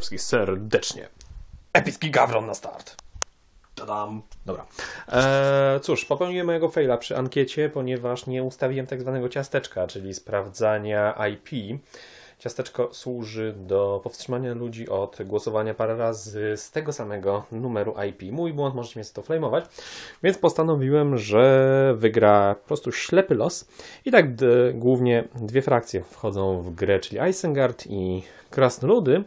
wszystkich serdecznie. Epicki gawron na start. Tadam. Dobra. Eee, cóż, popełniłem mojego faila przy ankiecie, ponieważ nie ustawiłem tak zwanego ciasteczka, czyli sprawdzania IP. Ciasteczko służy do powstrzymania ludzi od głosowania parę razy z tego samego numeru IP. Mój błąd, możecie mnie to flamować. Więc postanowiłem, że wygra po prostu ślepy los. I tak głównie dwie frakcje wchodzą w grę, czyli Isengard i Krasnoludy.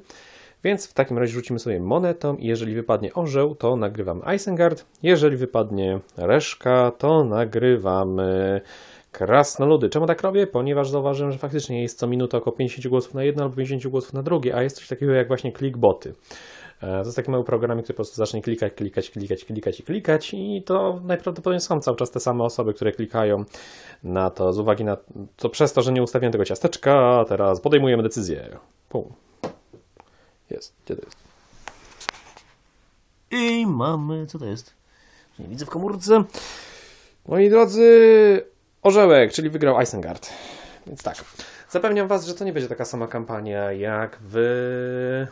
Więc w takim razie rzucimy sobie monetą i jeżeli wypadnie orzeł, to nagrywamy Isengard. Jeżeli wypadnie reszka, to nagrywamy krasnoludy. Czemu tak robię? Ponieważ zauważyłem, że faktycznie jest co minutę około 50 głosów na jedno albo 50 głosów na drugie, a jest coś takiego jak właśnie clickboty. E, To jest taki mały programik, który po prostu zacznie klikać, klikać, klikać, klikać i klikać i to najprawdopodobniej są cały czas te same osoby, które klikają na to z uwagi na to przez to, że nie ustawiłem tego ciasteczka, teraz podejmujemy decyzję. Pum. Jest. Gdzie to jest? I mamy... Co to jest? Nie widzę w komórce. Moi drodzy, orzełek, czyli wygrał Isengard. Więc tak. Zapewniam was, że to nie będzie taka sama kampania jak w...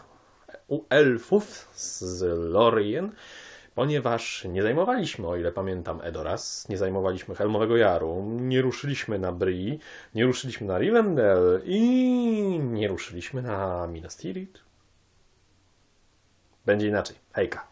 u elfów z Lorien, ponieważ nie zajmowaliśmy, o ile pamiętam, Edoras, nie zajmowaliśmy Helmowego Jaru, nie ruszyliśmy na Bree, nie ruszyliśmy na Rivendell i nie ruszyliśmy na Minas Tirith. Będzie inaczej. Hejka.